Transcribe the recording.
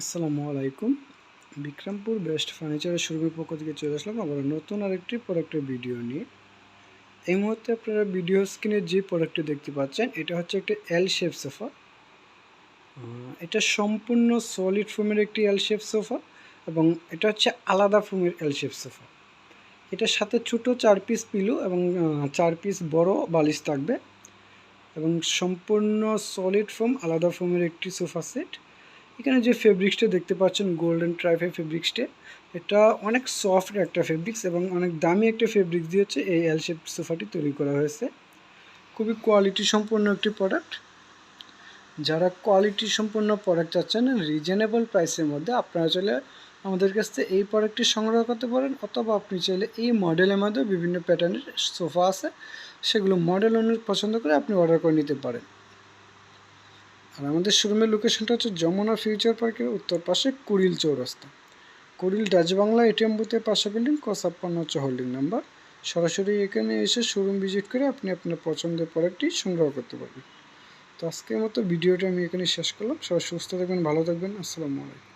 আসসালামু আলাইকুম। বিক্রমপুর বেস্ট ফার্নিচারের শুরুর পক্ষ থেকে চলে আসলাম আবার নতুন আরেকটি প্রোডাক্টের ভিডিও নিয়ে। এই মুহূর্তে আপনারা ভিডিও স্ক্রিনে যে প্রোডাক্টটি দেখতে পাচ্ছেন, এটা হচ্ছে একটি এল শেপ সোফা এটা সম্পূর্ণ সলিড ফোমের একটি এল শেপ সোফা এবং এটা হচ্ছে আলাদা ফোমের এল শেপ সোফা এটার সাথে ছোট চার পিস পিলো এবং চার পিস বড় বালিশ থাকবে। এবং সম্পূর্ণ সলিড ফোম আলাদা ফোমের একটি সোফা সেট এখানে যে ফেব্রিক্সটা দেখতে পাচ্ছেন গোল্ডেন ট্রাইফে ফেব্রিক্সটা এটা অনেক সফট একটা ফেব্রিক্স এবং অনেক দামি একটা ফেব্রিক্স দিয়ে হচ্ছে এই এল শেপ সোফাটি তৈরি করা হয়েছে। খুবই কোয়ালিটি সম্পন্ন একটি প্রোডাক্ট যারা কোয়ালিটি সম্পন্ন প্রোডাক্ট চাচ্ছেন রিজনেবল প্রাইসের মধ্যে আপনারা চাইলে আমাদের কাছ থেকে এই প্রোডাক্টটি সংগ্রহ করতে পারেন অথবা আপনি চাইলে এই মডেলের মধ্যে বিভিন্ন প্যাটার্নের সোফা আছে, সেগুলো মডেল অনুযায়ী পছন্দ করে আপনি অর্ডার করে নিতে পারেন। আর আমাদের শোরুমের লোকেশনটা হচ্ছে যমুনা ফিউচার পার্কের উত্তর পাশে কুড়িল চৌরাস্তা। কুড়িল ডাচ বাংলা এটিএম বুথের পাশে বিল্ডিং কষাপ্পান্ন হচ্ছে হোল্ডিং নাম্বার সরাসরি এখানে এসে শোরুম ভিজিট করে আপনি আপনার পছন্দের প্রোডাক্টটি সংগ্রহ করতে পারবেন। তো আজকের মতো ভিডিওটা আমি এখানে শেষ করলাম। সবাই সুস্থ থাকবেন, ভালো থাকবেন। আসসালামু আলাইকুম।